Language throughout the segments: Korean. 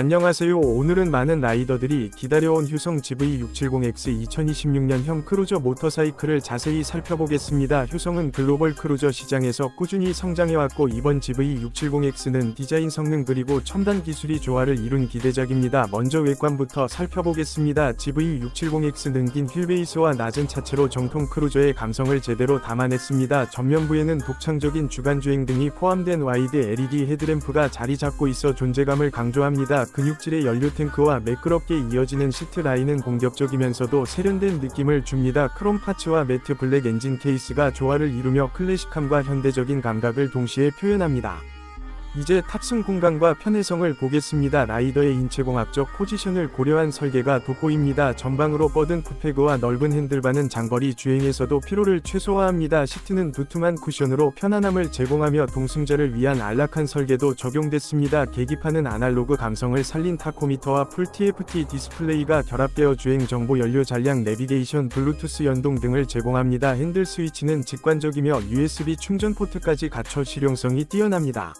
안녕하세요. 오늘은 많은 라이더들이 기다려온 휴성 GV670X 2026년형 크루저 모터사이클을 자세히 살펴보겠습니다. 휴성은 글로벌 크루저 시장에서 꾸준히 성장해왔고 이번 GV670X는 디자인 성능 그리고 첨단 기술이 조화를 이룬 기대작입니다. 먼저 외관부터 살펴보겠습니다. GV670X는 긴 휠베이스와 낮은 차체로 정통 크루저의 감성을 제대로 담아냈습니다. 전면부에는 독창적인 주간주행 등이 포함된 와이드 LED 헤드램프가 자리 잡고 있어 존재감을 강조합니다. 근육질의 연료 탱크와 매끄럽게 이어지는 시트 라인은 공격적이면서도 세련된 느낌을 줍니다. 크롬 파츠와 매트 블랙 엔진 케이스가 조화를 이루며 클래식함과 현대적인 감각을 동시에 표현합니다. 이제 탑승 공간과 편의성을 보겠습니다. 라이더의 인체공학적 포지션을 고려한 설계가 돋보입니다. 전방으로 뻗은 풋패그와 넓은 핸들바는 장거리 주행에서도 피로를 최소화합니다. 시트는 두툼한 쿠션으로 편안함을 제공하며 동승자를 위한 안락한 설계도 적용됐습니다. 계기판은 아날로그 감성을 살린 타코미터와 풀 TFT 디스플레이가 결합되어 주행 정보 연료 잔량 내비게이션 블루투스 연동 등을 제공합니다. 핸들 스위치는 직관적이며 USB 충전 포트까지 갖춰 실용성이 뛰어납니다.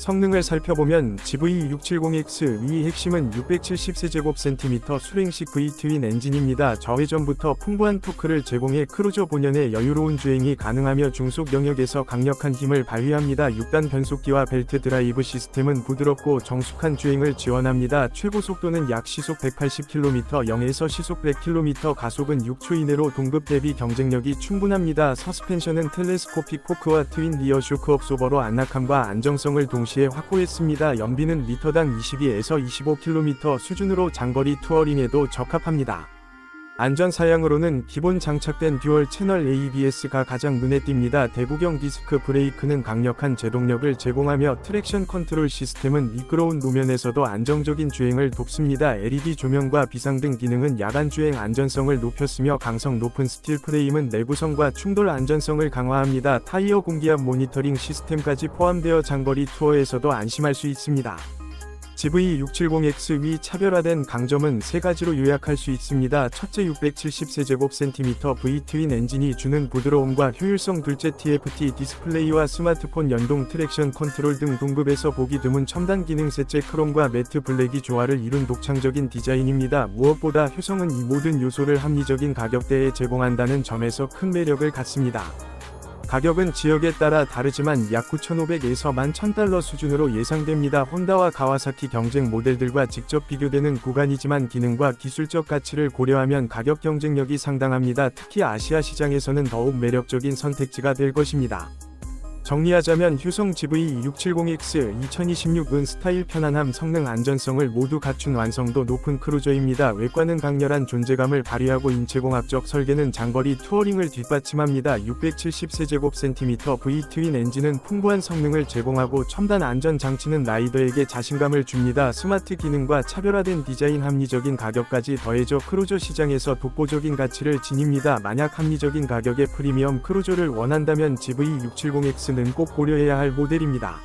성능을 살펴보면 GV670X 위 핵심은 670세제곱센티미터 수랭식 V-트윈 엔진입니다. 저회전부터 풍부한 토크를 제공해 크루저 본연의 여유로운 주행이 가능하며 중속 영역에서 강력한 힘을 발휘합니다. 6단 변속기와 벨트 드라이브 시스템은 부드럽고 정숙한 주행을 지원합니다. 최고 속도는 약 시속 180km 0에서 시속 100km 가속은 6초 이내로 동급 대비 경쟁력이 충분합니다. 서스펜션은 텔레스코픽 포크와 트윈 리어 쇼크 업소버로 안락함과 안정성을 동시에 확보했습니다. 연비는 리터당 22에서 25km 수준으로 장거리 투어링에도 적합합니다. 안전 사양으로는 기본 장착된 듀얼 채널 ABS가 가장 눈에 띕니다. 대구경 디스크 브레이크는 강력한 제동력을 제공하며 트랙션 컨트롤 시스템은 미끄러운路면에서도 안정적인 주행을 돕습니다. LED 조명과 비상 등 기능은 야간 주행 안전성을 높였으며 강성 높은 스틸 프레임은 내구성과 충돌 안전성을 강화합니다. 타이어 공기압 모니터링 시스템까지 포함되어 장거리 투어에서도 안심할 수 있습니다. GV670X 위 차별화된 강점은 세 가지로 요약할 수 있습니다. 첫째 670세제곱센티미터 V-트윈 엔진이 주는 부드러움과 효율성 둘째 TFT 디스플레이와 스마트폰 연동 트랙션 컨트롤 등 동급에서 보기 드문 첨단 기능 셋째 크롬과 매트 블랙이 조화를 이룬 독창적인 디자인입니다. 무엇보다 효성은 이 모든 요소를 합리적인 가격대에 제공한다는 점에서 큰 매력을 갖습니다. 가격은 지역에 따라 다르지만 약 9,500에서 11,000달러 수준으로 예상됩니다. 혼다와 가와사키 경쟁 모델들과 직접 비교되는 구간이지만 기능과 기술적 가치를 고려하면 가격 경쟁력이 상당합니다. 특히 아시아 시장에서는 더욱 매력적인 선택지가 될 것입니다. 정리하자면 휴성 GV670X 2026은 스타일 편안함 성능 안전성을 모두 갖춘 완성도 높은 크루저입니다. 외관은 강렬한 존재감을 발휘하고 인체공학적 설계는 장거리 투어링을 뒷받침합니다. 670세제곱센티미터 V-트윈 엔진은 풍부한 성능을 제공하고 첨단 안전 장치는 라이더에게 자신감을 줍니다. 스마트 기능과 차별화된 디자인 합리적인 가격까지 더해져 크루저 시장에서 독보적인 가치를 지닙니다. 만약 합리적인 가격의 프리미엄 크루저를 원한다면 GV670X 는 꼭 고려해야 할 모델입니다.